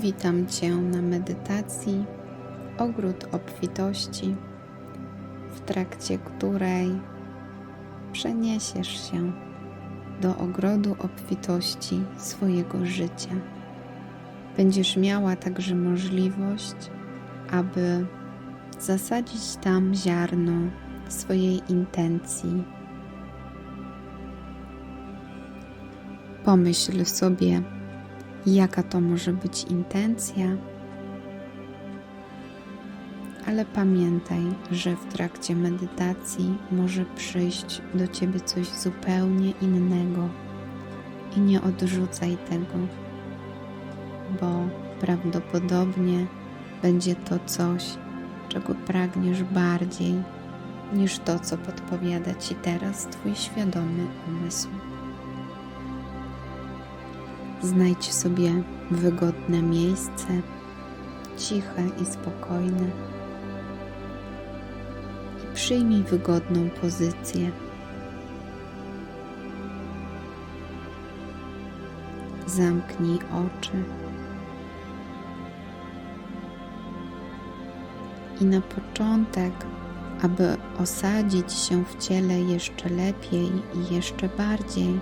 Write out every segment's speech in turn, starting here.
Witam Cię na medytacji Ogród Obfitości, w trakcie której przeniesiesz się do ogrodu obfitości swojego życia. Będziesz miała także możliwość, aby zasadzić tam ziarno swojej intencji. Pomyśl sobie, jaka to może być intencja, ale pamiętaj, że w trakcie medytacji może przyjść do ciebie coś zupełnie innego i nie odrzucaj tego, bo prawdopodobnie będzie to coś, czego pragniesz bardziej niż to, co podpowiada ci teraz Twój świadomy umysł. Znajdź sobie wygodne miejsce, ciche i spokojne. I przyjmij wygodną pozycję. Zamknij oczy. I na początek, aby osadzić się w ciele jeszcze lepiej i jeszcze bardziej,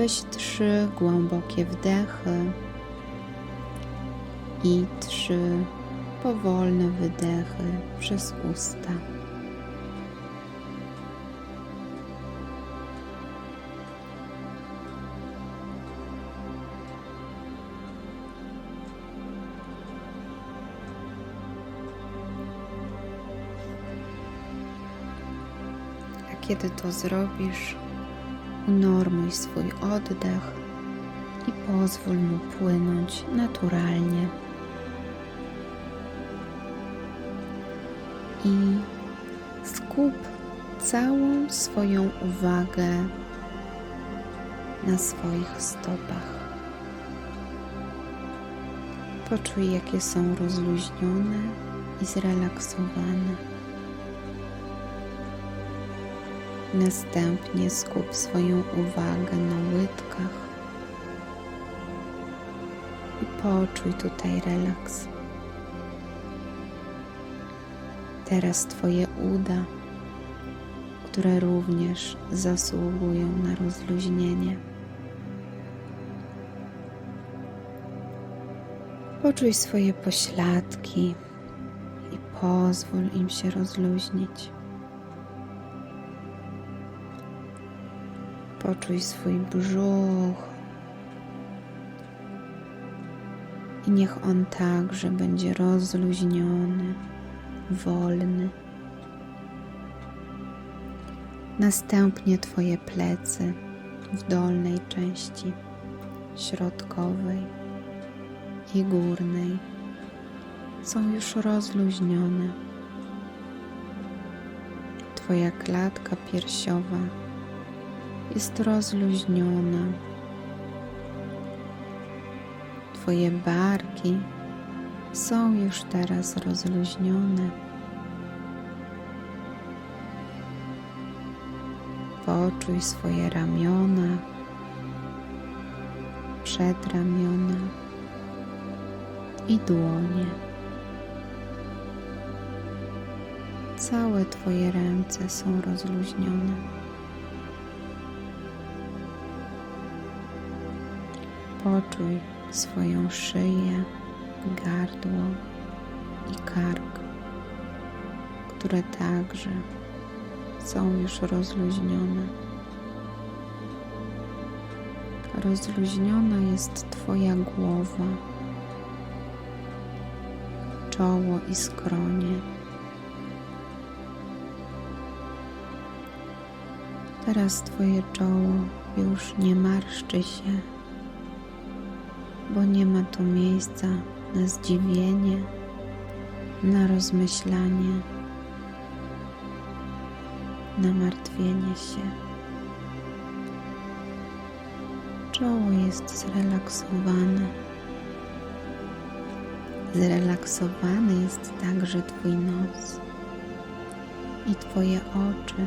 Weź trzy głębokie wdechy i trzy powolne wydechy przez usta. Kiedy to zrobisz, unormuj swój oddech i pozwól mu płynąć naturalnie. I skup całą swoją uwagę na swoich stopach. Poczuj, jakie są rozluźnione i zrelaksowane. Następnie skup swoją uwagę na łydkach i poczuj tutaj relaks. Teraz Twoje uda, które również zasługują na rozluźnienie. Poczuj swoje pośladki i pozwól im się rozluźnić. Poczuj swój brzuch i niech on także będzie rozluźniony, wolny. Następnie Twoje plecy w dolnej części, środkowej i górnej są już rozluźnione. Twoja klatka piersiowa jest rozluźniona. Twoje barki są już teraz rozluźnione. Poczuj swoje ramiona, przedramiona i dłonie. Całe Twoje ręce są rozluźnione. Poczuj swoją szyję, gardło i kark, które także są już rozluźnione. Rozluźniona jest Twoja głowa, czoło i skronie. Teraz Twoje czoło już nie marszczy się bo nie ma tu miejsca na zdziwienie, na rozmyślanie, na martwienie się. Czoło jest zrelaksowane. Zrelaksowany jest także Twój nos i Twoje oczy,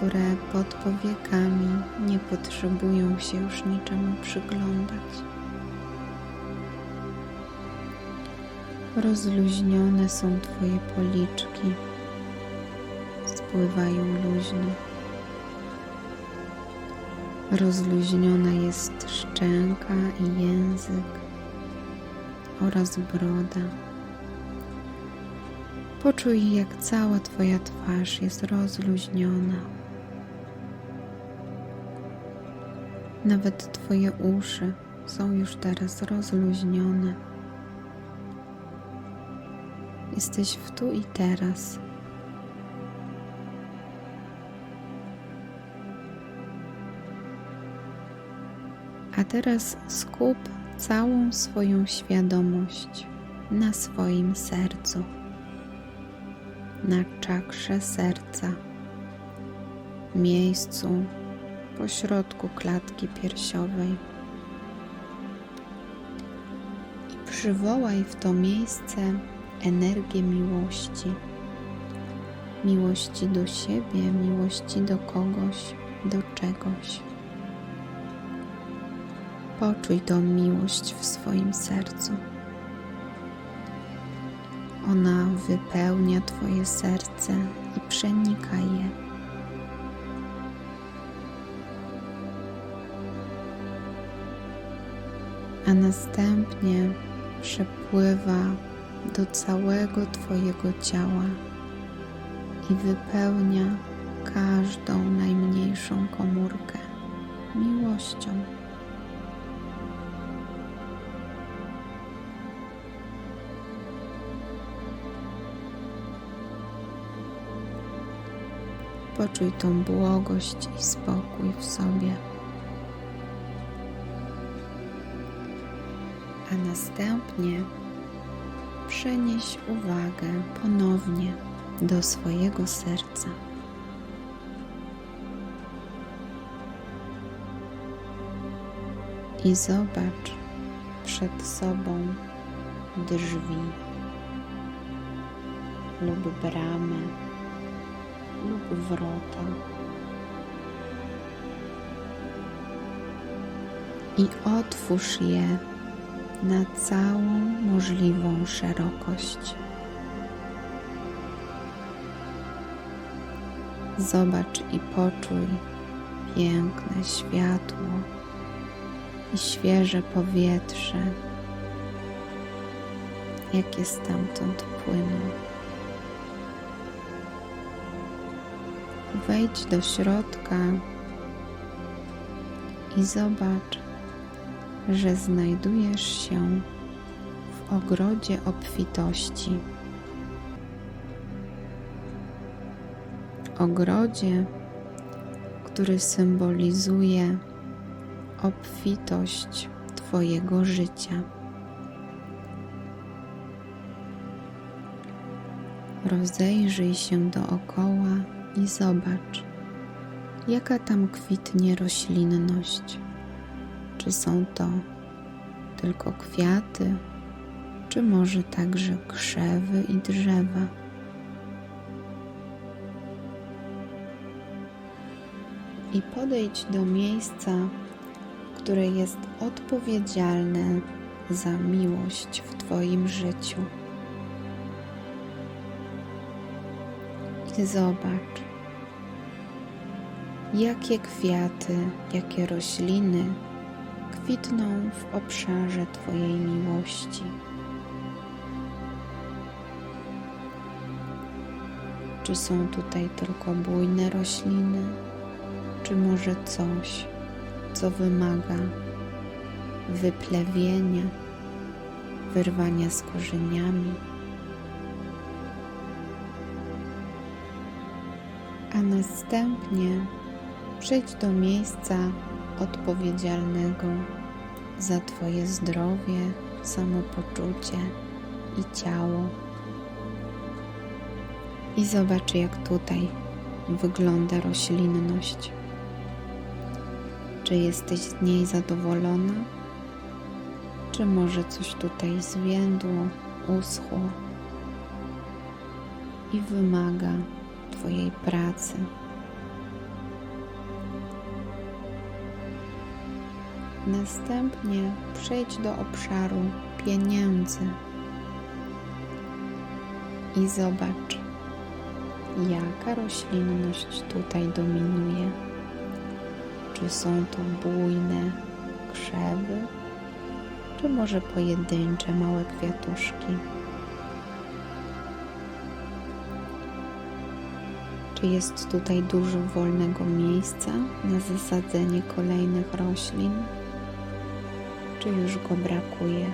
które pod powiekami nie potrzebują się już niczemu przyglądać. Rozluźnione są Twoje policzki, spływają luźno. Rozluźniona jest szczęka i język oraz broda. Poczuj, jak cała Twoja twarz jest rozluźniona. Nawet Twoje uszy są już teraz rozluźnione. Jesteś w tu i teraz. A teraz skup całą swoją świadomość na swoim sercu, na czakrze serca, miejscu pośrodku klatki piersiowej. I przywołaj w to miejsce energię miłości. Miłości do siebie, miłości do kogoś, do czegoś. Poczuj tą miłość w swoim sercu. Ona wypełnia Twoje serce i przenika je. A następnie przepływa do całego Twojego ciała i wypełnia każdą najmniejszą komórkę miłością. Poczuj tą błogość i spokój w sobie. A następnie przenieś uwagę ponownie do swojego serca. I zobacz przed sobą drzwi lub bramę lub wrota. I otwórz je na całą możliwą szerokość. Zobacz i poczuj piękne światło i świeże powietrze, jakie stamtąd płyną. Wejdź do środka i zobacz, że znajdujesz się w ogrodzie obfitości. Ogrodzie, który symbolizuje obfitość Twojego życia. Rozejrzyj się dookoła i zobacz, jaka tam kwitnie roślinność. Czy są to tylko kwiaty, czy może także krzewy i drzewa? I podejdź do miejsca, które jest odpowiedzialne za miłość w Twoim życiu. I zobacz, jakie kwiaty, jakie rośliny kwitną w obszarze Twojej miłości. Czy są tutaj tylko bujne rośliny, czy może coś, co wymaga wyplewienia, wyrwania z korzeniami? A następnie przejdź do miejsca odpowiedzialnego za Twoje zdrowie, samopoczucie i ciało. I zobacz, jak tutaj wygląda roślinność. Czy jesteś z niej zadowolona? Czy może coś tutaj zwiędło, uschło i wymaga Twojej pracy? Następnie przejdź do obszaru pieniędzy. I zobacz, jaka roślinność tutaj dominuje. Czy są to bujne krzewy, czy może pojedyncze małe kwiatuszki? Czy jest tutaj dużo wolnego miejsca na zasadzenie kolejnych roślin? Czy już go brakuje?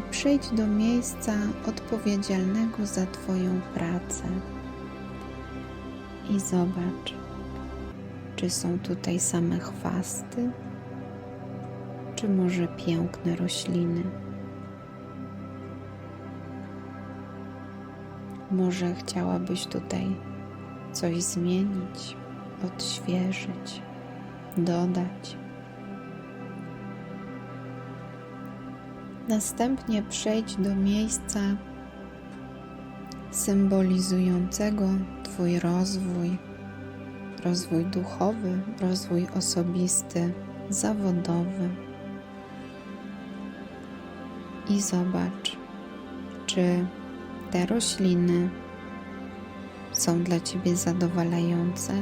I Przyjdź do miejsca odpowiedzialnego za Twoją pracę i zobacz, czy są tutaj same chwasty, czy może piękne rośliny. Może chciałabyś tutaj coś zmienić, odświeżyć, dodać. Następnie przejdź do miejsca symbolizującego Twój rozwój, rozwój duchowy, rozwój osobisty, zawodowy. I zobacz, czy te rośliny są dla Ciebie zadowalające?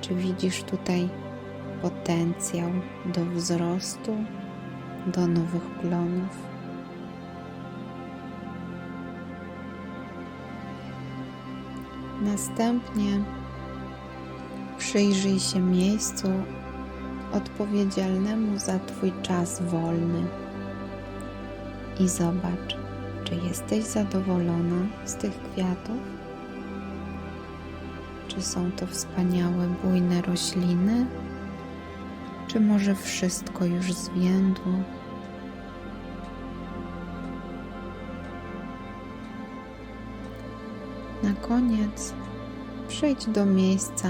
Czy widzisz tutaj potencjał do wzrostu, do nowych plonów? Następnie przyjrzyj się miejscu odpowiedzialnemu za Twój czas wolny i zobacz, czy jesteś zadowolona z tych kwiatów? Czy są to wspaniałe, bujne rośliny? Czy może wszystko już zwiędło? Na koniec przejdź do miejsca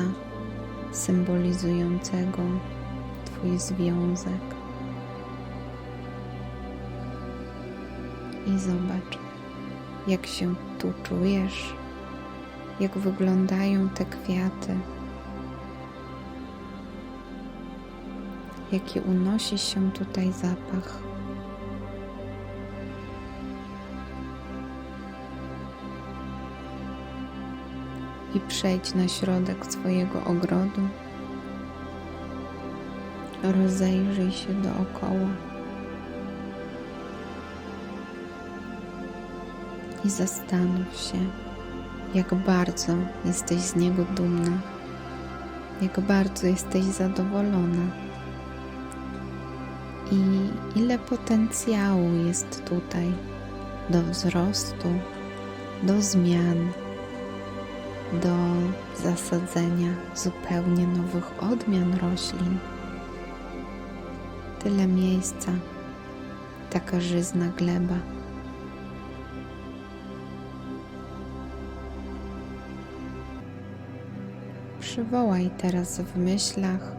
symbolizującego Twój związek i zobacz, jak się tu czujesz, jak wyglądają te kwiaty, jaki unosi się tutaj zapach. I przejdź na środek swojego ogrodu. Rozejrzyj się dookoła. i zastanów się, jak bardzo jesteś z niego dumna, jak bardzo jesteś zadowolona i ile potencjału jest tutaj do wzrostu, do zmian, do zasadzenia zupełnie nowych odmian roślin. Tyle miejsca, taka żyzna gleba. Przywołaj teraz w myślach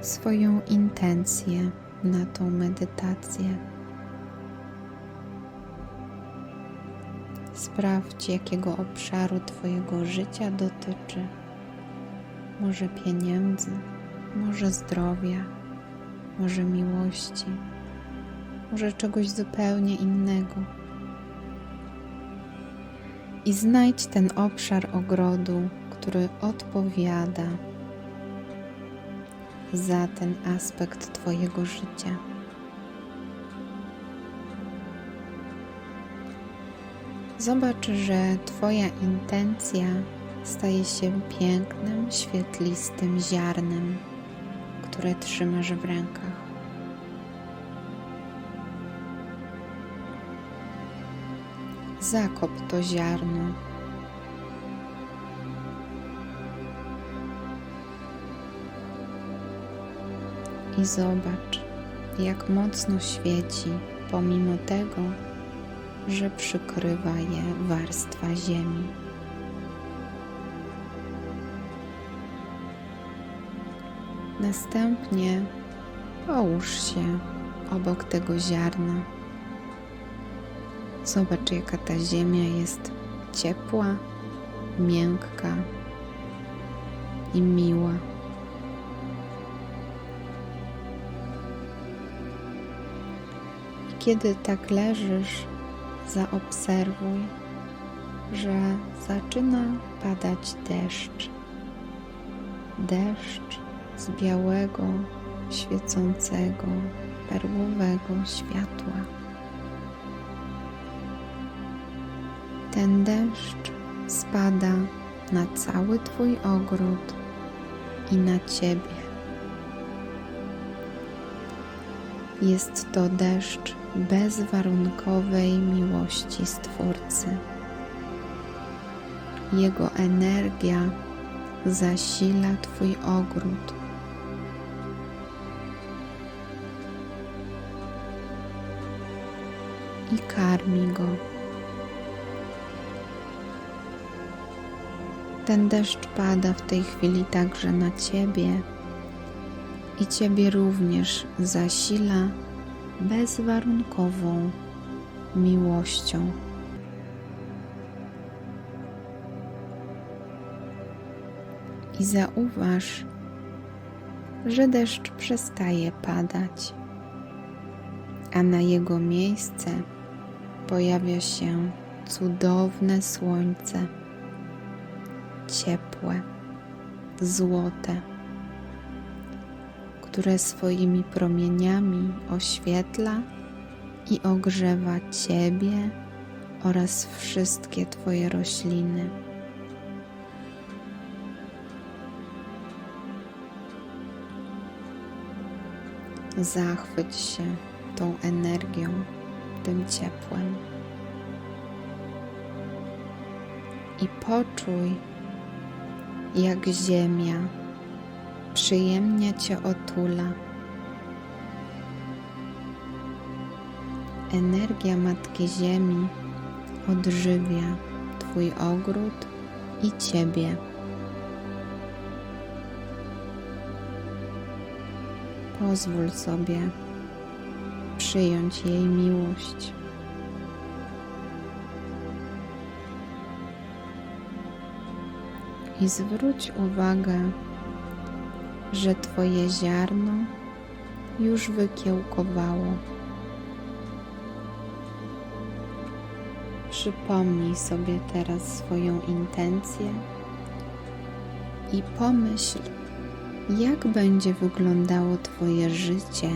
swoją intencję na tą medytację. Sprawdź, jakiego obszaru Twojego życia dotyczy. Może pieniędzy, może zdrowia, może miłości, może czegoś zupełnie innego. I znajdź ten obszar ogrodu, który odpowiada za ten aspekt Twojego życia. Zobacz, że Twoja intencja staje się pięknym, świetlistym ziarnem, które trzymasz w rękach. Zakop to ziarno i zobacz, jak mocno świeci, pomimo tego, że przykrywa je warstwa ziemi. Następnie połóż się obok tego ziarna. Zobacz, jaka ta ziemia jest ciepła, miękka i miła. Kiedy tak leżysz, zaobserwuj, że zaczyna padać deszcz. Deszcz z białego, świecącego, perłowego światła. Ten deszcz spada na cały Twój ogród i na Ciebie. Jest to deszcz bezwarunkowej miłości Stwórcy. Jego energia zasila Twój ogród. I karmi go. Ten deszcz pada w tej chwili także na Ciebie i Ciebie również zasila bezwarunkową miłością. I zauważ, że deszcz przestaje padać, a na jego miejsce pojawia się cudowne słońce, ciepłe, złote które swoimi promieniami oświetla i ogrzewa Ciebie oraz wszystkie Twoje rośliny. Zachwyć się tą energią, tym ciepłem i poczuj, jak ziemia przyjemnie Cię otula. Energia Matki Ziemi odżywia Twój ogród i Ciebie. Pozwól sobie przyjąć jej miłość. I zwróć uwagę że Twoje ziarno już wykiełkowało. Przypomnij sobie teraz swoją intencję i pomyśl, jak będzie wyglądało Twoje życie,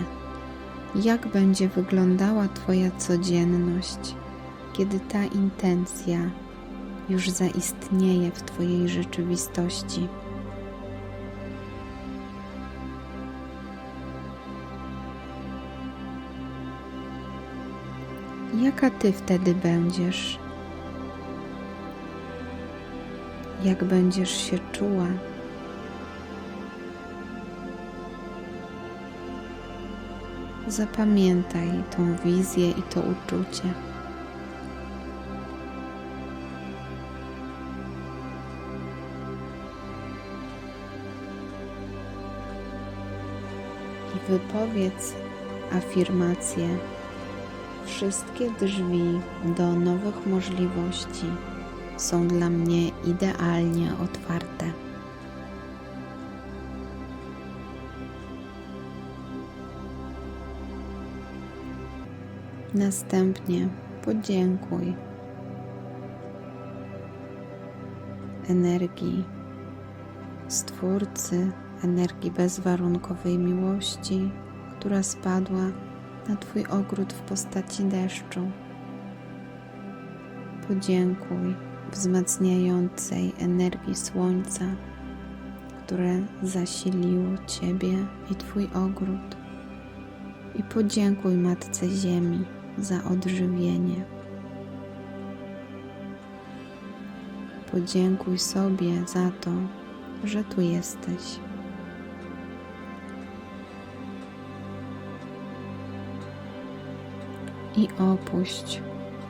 jak będzie wyglądała Twoja codzienność, kiedy ta intencja już zaistnieje w Twojej rzeczywistości. Jaka ty wtedy będziesz? Jak będziesz się czuła? Zapamiętaj tą wizję i to uczucie. I wypowiedz afirmację Wszystkie drzwi do nowych możliwości są dla mnie idealnie otwarte. Następnie podziękuj energii Stwórcy, energii bezwarunkowej miłości, która spadła na Twój ogród w postaci deszczu. Podziękuj wzmacniającej energii słońca, które zasiliło Ciebie i Twój ogród. I podziękuj Matce Ziemi za odżywienie. Podziękuj sobie za to, że tu jesteś. I opuść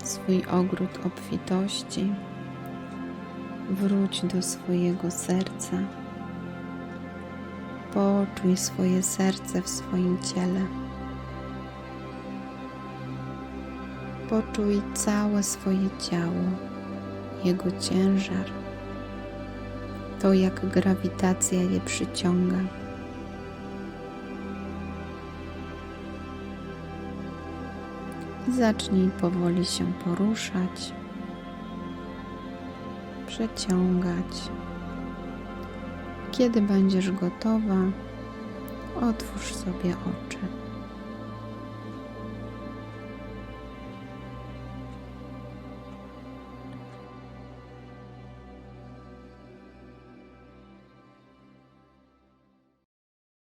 swój ogród obfitości. Wróć do swojego serca. Poczuj swoje serce w swoim ciele. Poczuj całe swoje ciało, jego ciężar, to jak grawitacja je przyciąga. Zacznij powoli się poruszać, przeciągać. Kiedy będziesz gotowa, otwórz sobie oczy.